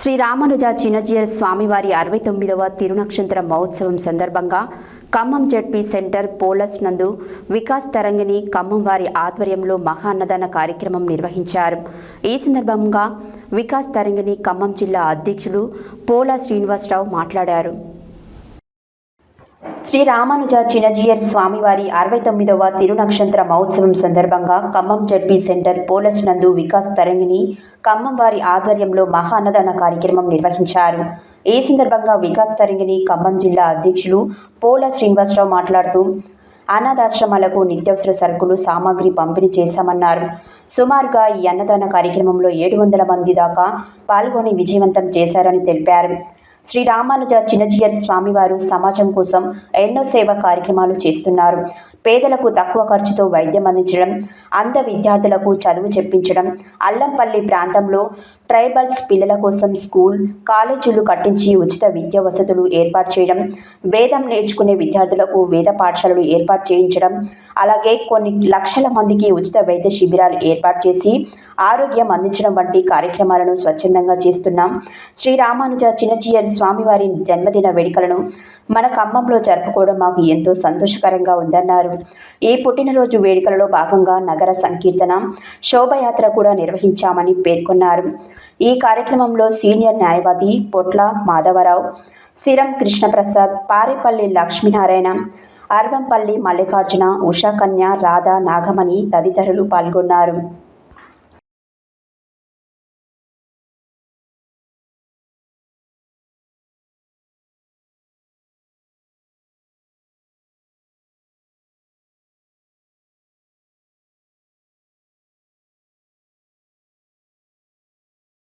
శ్రీ రామానుజ చిన్నజీయర్ స్వామివారి అరవై తొమ్మిదవ తిరునక్షత్ర మహోత్సవం సందర్భంగా ఖమ్మం జడ్పీ సెంటర్ పోలస్ నందు వికాస్ తరంగిణి ఖమ్మం వారి ఆధ్వర్యంలో మహాన్నదాన కార్యక్రమం నిర్వహించారు. ఈ సందర్భంగా వికాస్ తరంగిణి ఖమ్మం జిల్లా అధ్యక్షులు పోలా శ్రీనివాసరావు మాట్లాడారు. శ్రీ రామానుజ చిన్నజీయర్ స్వామివారి అరవై తొమ్మిదవ తిరునక్షత్ర మహోత్సవం సందర్భంగా ఖమ్మం జడ్పీ సెంటర్ పోలస్ నందు వికాస్ తరంగిణి ఖమ్మం వారి ఆధ్వర్యంలో మహా అన్నదాన కార్యక్రమం నిర్వహించారు. ఈ సందర్భంగా వికాస్ తరంగిణి ఖమ్మం జిల్లా అధ్యక్షులు పోల శ్రీనివాసరావు మాట్లాడుతూ అనాథాశ్రమాలకు నిత్యావసర సరుకులు సామాగ్రి పంపిణీ చేశామన్నారు. సుమారుగా ఈ అన్నదాన కార్యక్రమంలో ఏడు వందల మంది దాకా పాల్గొని విజయవంతం చేశారని తెలిపారు. శ్రీ రామానుజ చిన్నజీయర్ స్వామివారు సమాజం కోసం ఎన్నో సేవా కార్యక్రమాలు చేస్తున్నారు. పేదలకు తక్కువ ఖర్చుతో వైద్యం అందించడం అంధ విద్యార్థులకు చదువు చెప్పించడం అల్లంపల్లి ప్రాంతంలో ట్రైబల్స్ పిల్లల కోసం స్కూల్ కాలేజీలు కట్టించి ఉచిత విద్యా వసతులు ఏర్పాటు చేయడం వేదం నేర్చుకునే విద్యార్థులకు వేద పాఠశాలలు ఏర్పాటు చేయించడం అలాగే కొన్ని లక్షల మందికి ఉచిత వైద్య శిబిరాలు ఏర్పాటు చేసి ఆరోగ్యం అందించడం వంటి కార్యక్రమాలను స్వచ్ఛందంగా చేస్తున్నాం శ్రీరామానుజ చిన్నచీయర్ స్వామివారి జన్మదిన వేడుకలను మన ఖమ్మంలో జరుపుకోవడం మాకు ఎంతో సంతోషకరంగా ఉందన్నారు. ఈ పుట్టినరోజు వేడుకలలో భాగంగా నగర సంకీర్తన శోభయాత్ర కూడా నిర్వహించామని పేర్కొన్నారు. ఈ కార్యక్రమంలో సీనియర్ న్యాయవాది పొట్ల మాధవరావు సిరం కృష్ణప్రసాద్ పారేపల్లి లక్ష్మీనారాయణ అర్వంపల్లి మల్లికార్జున ఉషాకన్య రాధా నాగమణి తదితరులు పాల్గొన్నారు.